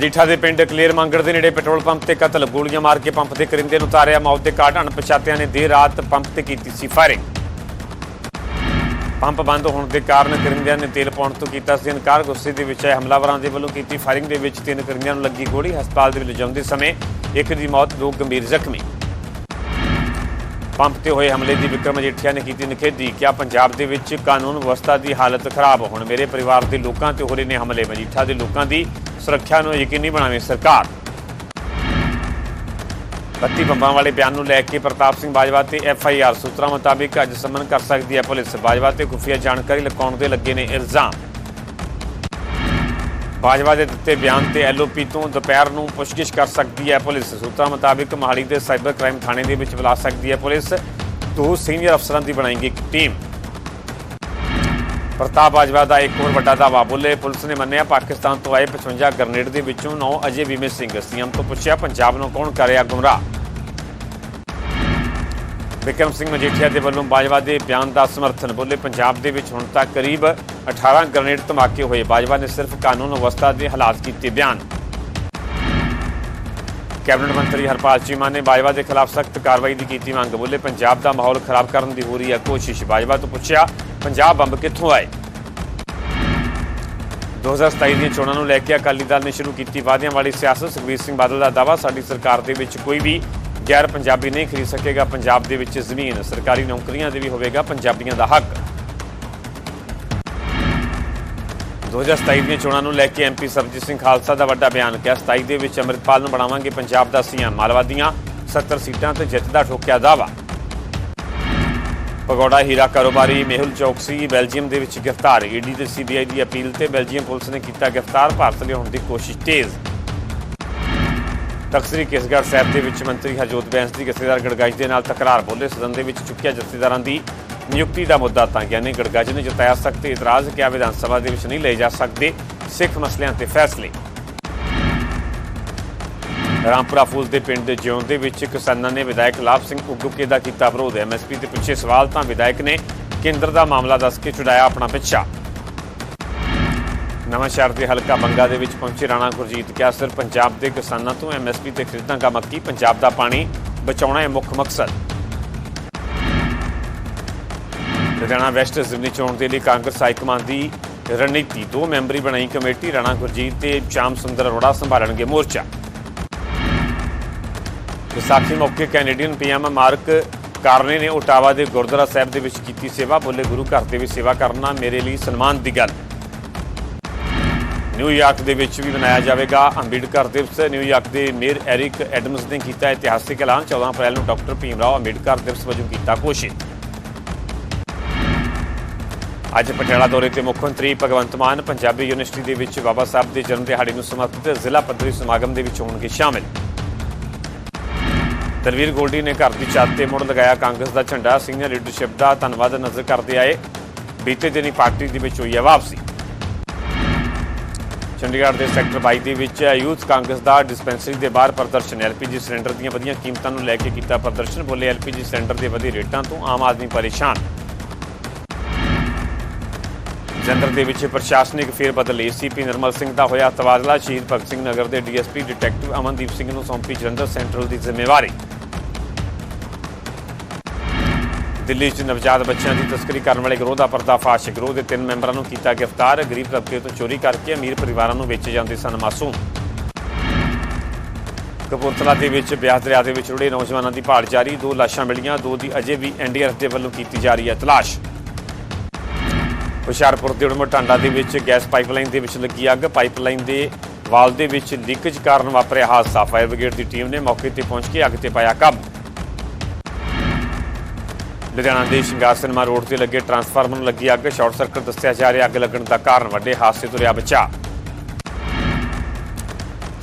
ਮਜੀਠਾ ਦੇ ਪਿੰਡ ਕਲੇਰ ਮੰਗੜ ਦੇ ਨੇੜੇ ਪੈਟਰੋਲ ਪੰਪ ਤੇ ਕਤਲ, ਗੋਲੀਆਂ ਮਾਰ ਕੇ ਪੰਪ ਦੇ ਕਰਿੰਦੇ ਨੂੰ ਤਾਰਿਆ ਮੌਤ ਦੇ ਘਾਟ ਅਣਪਛਾਤਿਆਂ ਨੇ ਦੇਰ ਰਾਤ ਪੰਪ ਤੇ ਕੀਤੀ ਸੀ ਫਾਇਰਿੰਗ। ਪੰਪ ਬੰਦ ਹੋਣ ਦੇ ਕਾਰਨ ਕਰਿੰਦਿਆਂ ਨੇ ਤੇਲ ਪਾਉਣ ਤੋਂ ਕੀਤਾ ਸੀ ਇਨਕਾਰ। ਗੁੱਸੇ ਦੇ ਵਿੱਚ ਆਏ ਹਮਲਾਵਰਾਂ ਦੇ ਵੱਲੋਂ ਕੀਤੀ ਫਾਇਰਿੰਗ ਦੇ ਵਿੱਚ ਤਿੰਨ ਕਰਿੰਦਿਆਂ ਨੂੰ ਲੱਗੀ ਗੋਲੀ। ਹਸਪਤਾਲ ਦੇ ਵਿੱਚ ਲਿਜਾਉਂਦੇ ਸਮੇਂ ਇੱਕ ਦੀ ਮੌਤ, ਦੋ ਗੰਭੀਰ ਜ਼ਖਮੀ। ਪੰਪ ਤੇ ਹੋਏ ਹਮਲੇ ਦੀ ਵਿਕਰਮ ਮਜੀਠੀਆ ਨੇ ਕੀਤੀ ਨਿਖੇਧੀ। ਕਿਹਾ, ਪੰਜਾਬ ਦੇ ਵਿੱਚ ਕਾਨੂੰਨ ਵਿਵਸਥਾ ਦੀ ਹਾਲਤ ਖਰਾਬ ਹੁਣ ਮੇਰੇ ਪਰਿਵਾਰ ਦੇ ਲੋਕਾਂ ਤੇ ਹੋ ਰਹੇ ਨੇ ਹਮਲੇ। ਮਜੀਠਾ ਦੇ ਲੋਕਾਂ ਦੀ ਸੁਰੱਖਿਆ ਨੂੰ ਯਕੀਨੀ ਬਣਾਵੇ ਸਰਕਾਰ। ਬੱਤੀ ਬੰਬਾਂ ਵਾਲੇ ਬਿਆਨ ਨੂੰ ਲੈ ਕੇ ਪ੍ਰਤਾਪ ਸਿੰਘ ਬਾਜਵਾ ਤੇ ਐਫ ਆਈ ਆਰ ਸੂਤਰਾਂ ਮੁਤਾਬਿਕ ਅੱਜ ਸਮਨ ਕਰ ਸਕਦੀ ਹੈ ਪੁਲਿਸ। ਬਾਜਵਾ ਤੇ ਖੁਫੀਆ ਜਾਣਕਾਰੀ ਲਗਾਉਣ ਦੇ ਲੱਗੇ ਨੇ ਇਲਜ਼ਾਮ। ਬਾਜਵਾ ਦੇ ਦਿੱਤੇ ਬਿਆਨ ਤੇ ਐਲਓਪੀ ਤੋਂ ਦੁਪਹਿਰ ਨੂੰ ਪੁੱਛਗਿੱਛ ਕਰ ਸਕਦੀ ਹੈ ਪੁਲਿਸ। ਸੂਤਰਾਂ ਮੁਤਾਬਿਕ ਮਹਾਲੀ ਦੇ ਸਾਈਬਰ ਕ੍ਰਾਈਮ ਥਾਣੇ ਦੇ ਵਿੱਚ ਬੁਲਾ ਸਕਦੀ ਹੈ ਪੁਲਿਸ। ਦੋ ਸੀਨੀਅਰ ਅਫਸਰਾਂ ਦੀ ਬਣਾਏਗੀ ਇੱਕ ਟੀਮ। ਪ੍ਰਤਾਪ ਬਾਜਵਾ ਦਾ ਇੱਕ ਹੋਰ ਵੱਡਾ ਦਾਅਵਾ। ਬੋਲੇ ਪੁਲਿਸ ਨੇ ਮੰਨਿਆ, ਪਾਕਿਸਤਾਨ ਤੋਂ ਆਏ 55 ਗ੍ਰਨੇਡ ਦੇ ਵਿੱਚੋਂ 9 ਅਜੇ ਵੀ ਮਿਸਿੰਗ। ਸੀਐਮ ਤੋਂ ਪੁੱਛਿਆ, ਪੰਜਾਬ ਨੂੰ ਕੌਣ ਕਰਿਆ ਗੁੰਮਰਾਹ? ਵਿਕਰਮ ਸਿੰਘ ਮਜੀਠੀਆ ਦੇ ਵੱਲੋਂ ਬਾਜਵਾ ਦੇ ਬਿਆਨ ਦਾ ਸਮਰਥਨ। ਬੋਲੇ, ਪੰਜਾਬ ਦੇ ਵਿੱਚ ਹੁਣ ਤੱਕ ਕਰੀਬ 18 ਗ੍ਰਨੇਡ ਧਮਾਕੇ ਹੋਏ। ਬਾਜਵਾ ਨੇ ਸਿਰਫ ਕਾਨੂੰਨ ਅਵਸਥਾ ਦੇ ਹਾਲਾਤ ਕੀਤੇ ਬਿਆਨ। ਕੈਬਨਿਟ ਮੰਤਰੀ ਹਰਪਾਲ ਚੀਮਾ ਨੇ ਬਾਜਵਾ ਦੇ ਖਿਲਾਫ ਸਖਤ ਕਾਰਵਾਈ ਦੀ ਕੀਤੀ ਮੰਗ। ਬੋਲੇ, ਪੰਜਾਬ ਦਾ ਮਾਹੌਲ ਖਰਾਬ ਕਰਨ ਦੀ ਹੋ ਰਹੀ ਹੈ ਕੋਸ਼ਿਸ਼। ਬਾਜਵਾ ਤੋਂ ਪੁੱਛਿਆ ਪੰਜਾਬ ਬੰਬ ਕਿੱਥੋਂ ਆਏ? 2027 ਦੀਆਂ ਚੋਣਾਂ ਨੂੰ ਲੈ ਕੇ ਅਕਾਲੀ ਦਲ ਨੇ ਸ਼ੁਰੂ ਕੀਤੀ ਵਾਅਦਿਆਂ ਵਾਲੀ ਸਿਆਸਤ। ਸੁਖਬੀਰ ਸਿੰਘ ਬਾਦਲ ਦਾ ਦਾਅਵਾ, ਸਾਡੀ ਸਰਕਾਰ ਦੇ ਵਿੱਚ ਕੋਈ ਵੀ ਗੈਰ ਪੰਜਾਬੀ ਨਹੀਂ ਖਰੀਦ ਸਕੇਗਾ। ਪੰਜਾਬ ਦੇ ਵਿੱਚ ਜ਼ਮੀਨ, ਸਰਕਾਰੀ ਨੌਕਰੀਆਂ ਦੇ ਵੀ ਹੋਵੇਗਾ ਪੰਜਾਬੀਆਂ ਦਾ ਹੱਕ। 2027 ਦੀਆਂ ਚੋਣਾਂ ਨੂੰ ਲੈ ਕੇ ਐਮਪੀ ਸਰਬਜੀਤ ਸਿੰਘ ਖਾਲਸਾ ਦਾ ਵੱਡਾ ਬਿਆਨ ਕਿਹਾ 27 ਦੇ ਵਿੱਚ ਅੰਮ੍ਰਿਤਪਾਲ ਨੂੰ ਬਣਾਵਾਂਗੇ ਪੰਜਾਬ ਦਾ ਸੀਐਮ। ਮਾਲਵਾ ਦੀਆਂ 70 ਸੀਟਾਂ ਤੇ ਜਿੱਤ ਦਾ ਠੋਕਿਆ ਦਾਅਵਾ। ਪਗੋੜਾ ਹੀਰਾ ਕਾਰੋਬਾਰੀ, ਮੇਹੁਲ ਚੌਕਸੀ, ਬੈਲਜੀਅਮ ਦੇ ਵਿੱਚ ਗ੍ਰਿਫਤਾਰ। ਈਡੀ ਤੇ ਸੀਬੀਆਈ ਦੀ ਅਪੀਲ ਤੇ ਬੈਲਜੀਅਮ ਪੁਲਿਸ ਨੇ ਕੀਤਾ ਗ੍ਰਿਫਤਾਰ, ਭਾਰਤ ਲਿਆਉਣ ਦੀ ਕੋਸ਼ਿਸ਼ ਤੇਜ਼। ਤਖਸਰੀ ਕੇਸਗੜ੍ਹ ਸਾਹਿਬ ਦੇ ਵਿੱਚ ਮੰਤਰੀ ਹਰਜੋਤ ਬੈਂਸ ਦੀ ਜਥੇਦਾਰ ਗੜਗਾਜ ਦੇ ਨਾਲ ਤਕਰਾਰ। ਬੋਲੇ ਸਦਨ ਦੇ ਵਿੱਚ ਚੁੱਕਿਆ ਜਥੇਦਾਰਾਂ ਦੀ ਨਿਯੁਕਤੀ ਦਾ ਮੁੱਦਾ ਤਾਂ ਗਿਆਨੀ ਗੜਗਾਜ ਨੇ ਜਤਾਇਆ ਸਖਤ ਇਤਰਾਜ਼, ਕਿਹਾ ਵਿਧਾਨ ਸਭਾ ਦੇ ਵਿੱਚ ਨਹੀਂ ਲਏ ਜਾ ਸਕਦੇ ਸਿੱਖ ਮਸਲਿਆਂ ਤੇ ਫੈਸਲੇ। ਰਾਮਪੁਰਾ ਫੂਲ ਦੇ ਪਿੰਡ ਦੇ ਜਿਉਂ ਦੇ ਵਿੱਚ ਕਿਸਾਨਾਂ ਨੇ ਵਿਧਾਇਕ ਲਾਭ ਸਿੰਘ ਉਗੁਕੇ ਦਾ ਕੀਤਾ ਵਿਰੋਧ। ਐਮਐਸਪੀ ਤੇ ਪਿੱਛੇ ਸਵਾਲ ਤਾਂ ਵਿਧਾਇਕ ਨੇ ਕੇਂਦਰ ਦਾ ਮਾਮਲਾ ਦੱਸ ਕੇ ਛੁਡਾਇਆ ਆਪਣਾ ਪਿੱਛਾ। ਨਵਾਂ ਸ਼ਹਿਰ ਦੇ ਹਲਕਾ ਬੰਗਾ ਦੇ ਵਿੱਚ ਪਹੁੰਚੇ ਰਾਣਾ ਗੁਰਜੀਤ ਕਿਹਾ ਸਿਰ ਪੰਜਾਬ ਦੇ ਕਿਸਾਨਾਂ ਤੋਂ ਐਮਐਸਪੀ ਤੇ ਖਰੀਦਾਂਗਾ ਮੱਕੀ ਪੰਜਾਬ ਦਾ ਪਾਣੀ ਬਚਾਉਣਾ ਹੈ ਮੁੱਖ ਮਕਸਦ। ਲੁਧਿਆਣਾ ਵੈਸਟ ਜ਼ਿਮਨੀ ਚੋਣ ਦੇ ਲਈ ਕਾਂਗਰਸ ਹਾਈਕਮਾਨ ਦੀ ਰਣਨੀਤੀ। ਦੋ ਮੈਂਬਰੀ ਬਣਾਈ ਕਮੇਟੀ, ਰਾਣਾ ਗੁਰਜੀਤ ਤੇ ਸ਼ਾਮ ਸੁੰਦਰ ਅਰੋੜਾ ਸੰਭਾਲਣਗੇ ਮੋਰਚਾ। ਵਿਸਾਖੀ ਮੌਕੇ ਕੈਨੇਡੀਅਨ ਪੀਐਮ ਮਾਰਕ ਕਾਰਨੇ ਨੇ ਓਟਾਵਾ ਦੇ ਗੁਰਦੁਆਰਾ ਸਾਹਿਬ ਦੇ ਵਿੱਚ ਕੀਤੀ ਸੇਵਾ, ਬੋਲੇ ਗੁਰੂ ਘਰ ਦੇ ਵਿੱਚ ਸੇਵਾ ਕਰਨਾ ਮੇਰੇ ਲਈ ਸਨਮਾਨ ਦੀ ਗੱਲ। ਨਿਊਯਾਰਕ ਦੇ ਵਿੱਚ ਵੀ ਮਨਾਇਆ ਜਾਵੇਗਾ। ਅੰਬੇਡਕਰ ਦਿਵਸ ਨਿਊਯਾਰਕ ਦੇ ਮੇਅਰ ਐਰਿਕ ਐਡਮਸ ਨੇ ਕੀਤਾ ਇਤਿਹਾਸਿਕ ਐਲਾਨ। 14 ਅਪ੍ਰੈਲ ਨੂੰ ਡਾਕਟਰ ਭੀਮ ਰਾਓ ਅੰਬੇਡਕਰ ਦਿਵਸ ਵਜੋਂ ਕੀਤਾ ਘੋਸ਼ਿਤ। ਅੱਜ ਪਟਿਆਲਾ ਦੌਰੇ ਤੇ ਮੁੱਖ ਮੰਤਰੀ ਭਗਵੰਤ ਮਾਨ ਪੰਜਾਬੀ ਯੂਨੀਵਰਸਿਟੀ ਦੇ ਵਿੱਚ ਬਾਬਾ ਸਾਹਿਬ ਦੇ ਜਨਮ ਦਿਹਾੜੇ ਨੂੰ ਸਮਰਪਿਤ ਜ਼ਿਲ੍ਹਾ ਪੱਧਰੀ ਸਮਾਗਮ ਦੇ ਵਿੱਚ ਹੋਣਗੇ ਸ਼ਾਮਿਲ। ਤਲਵੀਰ ਗੋਲਡੀ ਨੇ ਘਰ ਦੀ ਛੱਤ ਤੇ ਮੁੜ ਲਗਾਇਆ ਕਾਂਗਰਸ ਦਾ ਝੰਡਾ। ਸੀਨੀਅਰ ਲੀਡਰਸ਼ਿਪ ਦਾ ਧੰਨਵਾਦ ਨਜ਼ਰ ਕਰਦੇ ਆਏ। ਬੀਤੇ ਦਿਨੀ ਪਾਰਟੀ ਦੇ ਵਿੱਚ ਹੋਈ ਹੈ ਵਾਪਸੀ। ਚੰਡੀਗੜ੍ਹ ਦੇ ਸੈਕਟਰ 22 ਦੇ ਵਿੱਚ ਯੂਥ ਕਾਂਗਰਸ ਦਾ ਡਿਸਪੈਂਸਰੀ ਦੇ ਬਾਹਰ ਪ੍ਰਦਰਸ਼ਨ। ਐਲਪੀਜੀ ਸਿਲੰਡਰ ਦੀਆਂ ਵਧੀਆਂ ਕੀਮਤਾਂ ਨੂੰ ਲੈ ਕੇ ਕੀਤਾ ਪ੍ਰਦਰਸ਼ਨ। ਬੋਲੇ ਐਲਪੀਜੀ ਸਿਲੰਡਰ ਦੇ ਵਧੇ ਰੇਟਾਂ ਤੋਂ ਆਮ ਆਦਮੀ ਪਰੇਸ਼ਾਨ। ਜੰਦਰ ਦੇ ਵਿੱਚ ਪ੍ਰਸ਼ਾਸਨਿਕ ਫੇਰ ਬਦਲ ਏਸੀਪੀ ਨਿਰਮਲ ਸਿੰਘ ਦਾ ਹੋਇਆ ਤਬਾਦਲਾ। ਸ਼ਹੀਦ ਭਗਤ ਸਿੰਘ ਨਗਰ ਦੇ ਡੀਐਸਪੀ ਡਿਟੈਕਟਿਵ ਅਮਨਦੀਪ ਸਿੰਘ ਨੂੰ ਸੌਂਪੀ ਜਲੰਧਰ ਸੈਂਟਰਲ ਦੀ ਜ਼ਿੰਮੇਵਾਰੀ। ਦਿੱਲੀ 'ਚ ਨਵਜਾਤ ਬੱਚਿਆਂ ਦੀ ਤਸਕਰੀ ਕਰਨ ਵਾਲੇ ਗਰੋਹ ਦਾ ਪਰਦਾਫਾਸ਼। ਗਰੋਹ ਦੇ ਤਿੰਨ ਮੈਂਬਰਾਂ ਨੂੰ ਕੀਤਾ ਗ੍ਰਿਫਤਾਰ। ਗਰੀਬ ਤਬਕੇ ਤੋਂ ਚੋਰੀ ਕਰਕੇ ਅਮੀਰ ਪਰਿਵਾਰਾਂ ਨੂੰ ਵੇਚੇ ਜਾਂਦੇ ਸਨ ਮਾਸੂਮ। ਕਪੂਰਥਲਾ ਦੇ ਵਿੱਚ ਬਿਆਸ ਦਰਿਆ ਦੇ ਵਿੱਚ ਰੁੜੇ ਨੌਜਵਾਨਾਂ ਦੀ ਭਾਲ ਜਾਰੀ। ਦੋ ਲਾਸ਼ਾਂ ਮਿਲੀਆਂ। ਦੋ ਦੀ ਅਜੇ ਵੀ ਐਨਡੀਆਰਐਫ ਦੇ ਵੱਲੋਂ ਕੀਤੀ ਜਾ ਰਹੀ ਹੈ ਤਲਾਸ਼। ਹੁਸ਼ਿਆਰਪੁਰ ਦੇ ਉੜਮਾ ਟਾਂਡਾ ਦੇ ਵਿੱਚ ਗੈਸ ਪਾਈਪਲਾਈਨ ਦੇ ਵਿੱਚ ਲੱਗੀ ਅੱਗ। ਪਾਈਪਲਾਈਨ ਦੇ ਵਾਲ ਦੇ ਵਿੱਚ ਲੀਕੇਜ ਕਾਰਨ ਵਾਪਰਿਆ ਹਾਦਸਾ। ਫਾਇਰ ਬ੍ਰਿਗੇਡ ਦੀ ਟੀਮ ਨੇ ਮੌਕੇ ਤੇ ਪਹੁੰਚ ਕੇ ਅੱਗ ਤੇ ਪਾਇਆ ਕਾਬੂ ਲੁਧਿਆਣਾ ਦੇ ਸ਼ਿੰਗਾਰ ਸਿਨੇਮਾ ਰੋਡ ਤੇ ਲੱਗੇ ਟਰਾਂਸਫਾਰਮਰ ਨੂੰ ਲੱਗੀ ਅੱਗ। ਸ਼ਾਰਟ ਸਰਕਟ ਦੱਸਿਆ ਜਾ ਰਿਹਾ, ਅੱਗ ਲੱਗਣ ਦਾ ਕਾਰਨ ਵੱਡੇ ਹਾਦਸੇ ਤੋਂ ਰਿਹਾ ਬਚਾ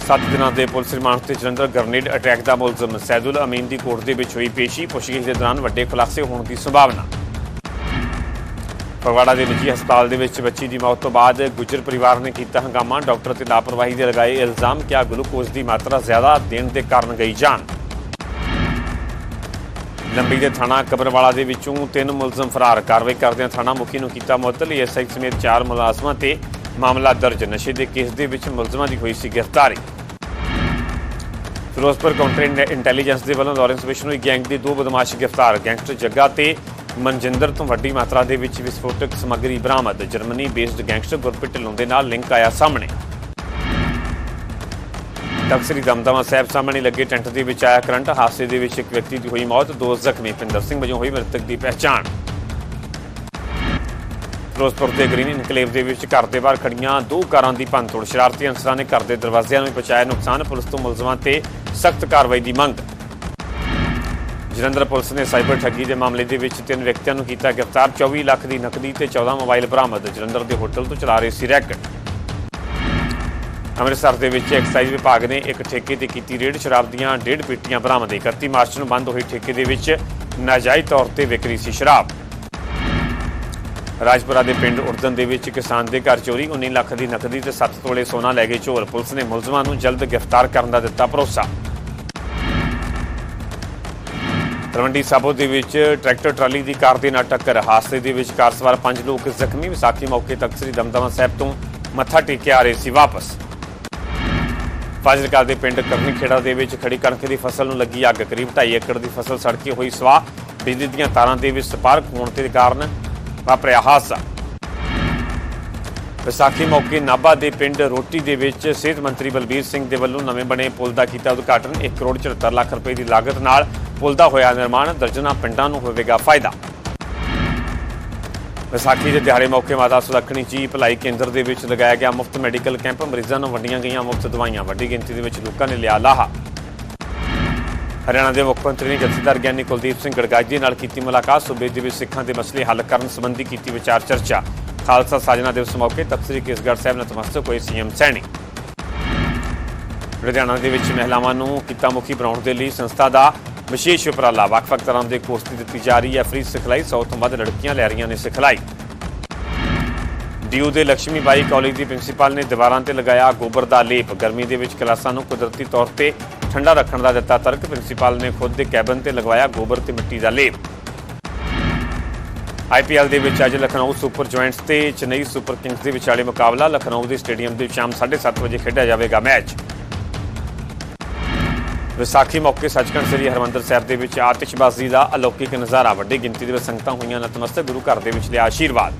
ਸੱਤ ਦਿਨਾਂ ਦੇ ਪੁਲਿਸ ਰਿਮਾਂਡ ਤੇ ਜਲੰਧਰ ਗ੍ਰਨੇਡ ਅਟੈਕ ਦਾ ਮੁਲਜ਼ਮ ਸੈਦੁਲ ਅਮੀਨ ਦੀ ਕੋਰਟ ਦੇ ਵਿੱਚ ਹੋਈ ਪੇਸ਼ੀ। ਪੁੱਛਗਿੱਛ ਦੇ ਦੌਰਾਨ ਵੱਡੇ ਖੁਲਾਸੇ ਹੋਣ ਦੀ ਸੰਭਾਵਨਾ। ਫਗਵਾੜਾ ਦੇ ਨਿੱਜੀ ਹਸਪਤਾਲ ਦੇ ਵਿੱਚ ਬੱਚੀ ਦੀ ਮੌਤ ਤੋਂ ਬਾਅਦ ਗੁੱਜਰ ਪਰਿਵਾਰ ਨੇ ਕੀਤਾ ਹੰਗਾਮਾ। ਡਾਕਟਰ ਤੇ ਲਾਪਰਵਾਹੀ ਦੇ ਲਗਾਏ ਇਲਜ਼ਾਮ ਕਿ ਗਲੂਕੋਜ਼ ਦੀ ਮਾਤਰਾ ਜ਼ਿਆਦਾ ਦੇਣ ਦੇ ਕਾਰਨ ਗਈ ਜਾਨ। ਲੰਬੀ ਦੇ ਥਾਣਾ ਕਬਰਵਾਲਾ ਦੇ ਵਿੱਚੋਂ ਤਿੰਨ ਮੁਲਜ਼ਮ ਫਰਾਰ। ਕਾਰਵਾਈ ਕਰਦਿਆਂ ਥਾਣਾ ਮੁਖੀ ਨੂੰ ਕੀਤਾ ਮੁਅੱਤਲ। ਐਸਆਈ ਸਮੇਤ ਚਾਰ ਮੁਲਾਜ਼ਮਾਂ ਤੇ ਮਾਮਲਾ ਦਰਜ। ਨਸ਼ੇ ਦੇ ਕੇਸ ਦੇ ਵਿੱਚ ਮੁਲਜ਼ਮਾਂ ਦੀ ਹੋਈ ਸੀ ਗ੍ਰਿਫਤਾਰੀ। ਫਿਰੋਜ਼ਪੁਰ ਕਾਊਂਟਰ ਇੰਟੈਲੀਜੈਂਸ ਦੇ ਵੱਲੋਂ ਲਾਰੈਂਸ ਬਿਸ਼ਨੋਈ ਗੈਂਗ ਦੇ ਦੋ ਬਦਮਾਸ਼ ਗ੍ਰਿਫਤਾਰ। ਗੈਂਗਸਟਰ ਜੱਗਾ ਤੇ ਮਨਜਿੰਦਰ ਤੋਂ ਵੱਡੀ ਮਾਤਰਾ ਦੇ ਵਿੱਚ ਵਿਸਫੋਟਕ ਸਮੱਗਰੀ ਬਰਾਮਦ। Germany based gangster Gurpreet Dhillon ਦੇ ਨਾਲ ਲਿੰਕ ਆਇਆ ਸਾਹਮਣੇ। ਤਕਸਰੀ ਦਮਦਮਾ ਸਾਹਿਬ ਸਾਹਮਣੇ ਲੱਗੇ ਟੈਂਟ ਦੇ ਵਿੱਚ ਆਇਆ ਕਰੰਟ। ਹਾਦਸੇ ਦੇ ਵਿੱਚ ਇੱਕ ਵਿਅਕਤੀ ਦੀ ਹੋਈ ਮੌਤ, ਦੋ ਜ਼ਖਮੀ ਪਿੰਦਰ ਸਿੰਘ ਵਜੋਂ ਹੋਈ ਮ੍ਰਿਤਕ ਦੀ ਪਹਿਚਾਣ। ਫਿਰੋਜ਼ਪੁਰ ਦੇ ਗ੍ਰੀਨ ਇਨਕਲੇਵ ਦੇ ਵਿੱਚ ਘਰ ਦੇ ਬਾਹਰ ਖੜੀਆਂ ਦੋ ਕਾਰਾਂ ਦੀ ਭੰਨਤੋੜ। ਸ਼ਰਾਰਤੀ ਅਨਸਰਾਂ ਨੇ ਘਰ ਦੇ ਦਰਵਾਜ਼ਿਆਂ ਨੂੰ ਪਹੁੰਚਾਇਆ ਨੁਕਸਾਨ। ਪੁਲਿਸ ਤੋਂ ਮੁਲਜ਼ਮਾਂ ਤੇ ਸਖਤ ਕਾਰਵਾਈ ਦੀ ਮੰਗ। ਜਲੰਧਰ ਪੁਲਿਸ ਨੇ ਸਾਈਬਰ ਠੱਗੀ ਦੇ ਮਾਮਲੇ ਦੇ ਵਿੱਚ ਤਿੰਨ ਵਿਅਕਤੀਆਂ ਨੂੰ ਕੀਤਾ ਗ੍ਰਿਫਤਾਰ 24 ਲੱਖ ਦੀ ਨਕਦੀ ਤੇ 14 ਮੋਬਾਈਲ ਬਰਾਮਦ। ਜਲੰਧਰ ਦੇ ਹੋਟਲ ਤੋਂ ਚਲਾ ਰਹੇ ਸੀ ਰੈਕਟ। ਅੰਮ੍ਰਿਤਸਰ ਦੇ ਵਿੱਚ ਐਕਸਾਈਜ਼ ਵਿਭਾਗ ਨੇ ਇੱਕ ਠੇਕੇ ਤੇ ਕੀਤੀ ਰੇਡ, ਸ਼ਰਾਬ ਦੀਆਂ ਡੇਢ ਪੇਟੀਆਂ ਬਰਾਮਦ। 31 ਮਾਰਚ ਨੂੰ ਬੰਦ ਹੋਈ ਠੇਕੇ ਦੇ ਵਿੱਚ ਨਾਜਾਇਜ਼ ਤੌਰ ਤੇ ਵਿਕਰੀ ਸੀ ਸ਼ਰਾਬ। ਰਾਜਪੁਰਾ ਦੇ ਪਿੰਡ ਉਰਦਨ ਦੇ ਵਿੱਚ ਕਿਸਾਨ ਦੇ ਘਰ ਚੋਰੀ 19 ਲੱਖ ਦੀ ਨਕਦੀ ਤੇ 7 ਤੋਲੇ ਸੋਨਾ ਲੈ ਗਏ ਚੋਰ। ਪੁਲਿਸ ਨੇ ਮੁਲਜ਼ਮਾਂ ਨੂੰ ਜਲਦ ਗ੍ਰਿਫਤਾਰ ਕਰਨ ਦਾ ਦਿੱਤਾ ਭਰੋਸਾ। ਤਲਵੰਡੀ ਸਾਬੋ ਦੇ ਵਿੱਚ ਟਰੈਕਟਰ ਟਰਾਲੀ ਦੀ ਕਾਰ ਦੇ ਨਾਲ ਟੱਕਰ। ਹਾਦਸੇ ਦੇ ਵਿੱਚ ਕਾਰ ਸਵਾਰ ਪੰਜ ਲੋਕ ਜ਼ਖਮੀ। ਵਿਸਾਖੀ ਮੌਕੇ ਤੱਕ ਸ੍ਰੀ ਦਮਦਮਾ ਸਾਹਿਬ ਤੋਂ ਮੱਥਾ ਟੇਕ ਕੇ ਆ ਰਹੇ ਸੀ ਵਾਪਸ। ਫਾਜ਼ਿਲਕਾ ਦੇ ਪਿੰਡ ਕਰਨੀ ਦੇ ਵਿੱਚ ਖੜੀ ਕਣਕ ਦੀ ਫਸਲ ਨੂੰ ਲੱਗੀ ਅੱਗ। ਕਰੀਬ 2.5 ਏਕੜ ਦੀ ਫਸਲ ਸੜ ਕੇ ਹੋਈ ਸਵਾਹ। ਬਿਜਲੀ ਦੀਆਂ ਤਾਰਾਂ ਦੇ ਵਿੱਚ ਸਪਾਰਕ ਹੋਣ ਦੇ ਕਾਰਨ ਵਾਪਰਿਆ ਹਾਦਸਾ। ਵਿਸਾਖੀ ਮੌਕੇ ਨਾਭਾ ਦੇ ਪਿੰਡ ਰੋਟੀ ਦੇ ਵਿੱਚ ਸਿਹਤ ਮੰਤਰੀ ਬਲਬੀਰ ਸਿੰਘ ਦੇ ਵੱਲੋਂ ਨਵੇਂ ਬਣੇ ਪੁਲ ਦਾ ਕੀਤਾ ਉਦਘਾਟਨ। 1 ਕਰੋੜ 74 ਲੱਖ ਰੁਪਏ ਦੀ ਲਾਗਤ ਨਾਲ ਪੁਲ ਦਾ ਹੋਇਆ ਨਿਰਮਾਣ। ਦਰਜਨਾ ਪਿੰਡਾਂ ਨੂੰ ਹੋਵੇਗਾ ਫਾਇਦਾ। ਵਿਸਾਖੀ ਦੇ ਦਿਹਾੜੇ ਮੌਕੇ ਮਾਤਾ ਸੁਲੱਖਣੀ ਜੀ ਭਲਾਈ ਕੇਂਦਰ ਦੇ ਵਿੱਚ ਲਗਾਇਆ ਗਿਆ ਮੁਫਤ ਮੈਡੀਕਲ ਕੈਂਪ। ਮਰੀਜ਼ਾਂ ਨੂੰ ਵੰਡੀਆਂ ਗਈਆਂ ਮੁਫਤ ਦਵਾਈਆਂ। ਵੱਡੀ ਗਿਣਤੀ ਦੇ ਵਿੱਚ ਲੋਕਾਂ ਨੇ ਲਿਆ ਲਾਹਾ। ਹਰਿਆਣਾ ਦੇ ਮੁੱਖ ਮੰਤਰੀ ਨੇ ਜਥੇਦਾਰ ਗਿਆਨੀ ਕੁਲਦੀਪ ਸਿੰਘ ਗੜਗਾਜੀ ਨਾਲ ਕੀਤੀ ਮੁਲਾਕਾਤ। ਸੂਬੇ ਦੇ ਵਿੱਚ ਸਿੱਖਾਂ ਦੇ ਮਸਲੇ ਹੱਲ ਕਰਨ ਸੰਬੰਧੀ ਕੀਤੀ ਵਿਚਾਰ ਚਰਚਾ। ਖਾਲਸਾ ਸਾਜਨਾ ਦਿਵਸ ਮੌਕੇ ਤਪਸਰੀ ਕੇਸਗੜ੍ਹ ਸਾਹਿਬ ਨਤਮਸਤਕ ਹੋਏ ਸੀਐਮ ਸੈਣੀ ਲੁਧਿਆਣਾ ਦੇ ਵਿੱਚ ਮਹਿਲਾਵਾਂ ਨੂੰ ਕਿੱਤਾ ਮੁਖੀ ਬਣਾਉਣ ਦੇ ਲਈ ਸੰਸਥਾ ਦਾ ਵਿਸ਼ੇਸ਼ ਉਪਰਾਲਾ ਵੱਖ-ਵੱਖ ਤਰ੍ਹਾਂ ਦੇ ਕੋਰਸ ਦਿੱਤੀ ਜਾ ਰਹੀ ਹੈ ਫ੍ਰੀ ਸਿਖਲਾਈ 100 ਤੋਂ ਵੱਧ ਲੜਕੀਆਂ ਲੈ ਰਹੀਆਂ ਨੇ ਸਿਖਲਾਈ ਡੀਯੂ ਦੇ ਲక్ష్ਮੀ ਬਾਈ ਕਾਲਜ ਦੀ ਪ੍ਰਿੰਸੀਪਲ ਨੇ ਦੀਵਾਰਾਂ ਤੇ ਲਗਾਇਆ ਗੋਬਰ ਦਾ ਲੇਪ ਗਰਮੀ ਦੇ ਵਿੱਚ ਕਲਾਸਾਂ ਨੂੰ ਕੁਦਰਤੀ ਤੌਰ ਤੇ ਠੰਡਾ ਰੱਖਣ ਦਾ ਦਿੱਤਾ ਤਰਕ ਪ੍ਰਿੰਸੀਪਲ ਨੇ ਖੁਦ ਦੇ ਕੈਬਨ ਤੇ ਲਗਵਾਇਆ ਗੋਬਰ ਤੇ ਮਿੱਟੀ ਦਾ ਲੇਪ ਆਈਪੀਐਲ ਦੇ ਵਿੱਚ ਅੱਜ ਲਖਨਊ ਸੁਪਰ ਜੁਆਇੰਟਸ ਤੇ ਚੇਨਈ ਸੁਪਰ ਕਿੰਗਸ ਦੇ ਵਿਚਾਲੇ ਮੁਕਾਬਲਾ ਲਖਨਊ ਦੇ ਸਟੇਡੀਅਮ ਦੇ ਸ਼ਾਮ 7:30 ਵਜੇ ਖੇਡਿਆ ਜਾਵੇਗਾ ਮੈਚ। ਵਿਸਾਖੀ ਮੌਕੇ ਸੱਚਖੰਡ ਸ੍ਰੀ ਹਰਮੰਦਰ ਸਾਹਿਬ ਦੇ ਵਿੱਚ ਆਤਿਸ਼ਬਾਜ਼ੀ ਦਾ ਅਲੌਕਿਕ ਨਜ਼ਾਰਾ, ਵੱਡੀ ਗਿਣਤੀ ਦੇ ਵਿੱਚ ਸੰਗਤਾਂ ਹੋਈਆਂ, ਨਤਮਸਤਕ ਗੁਰੂ ਘਰ ਦੇ ਵਿੱਚ ਲਿਆ ਆਸ਼ੀਰਵਾਦ।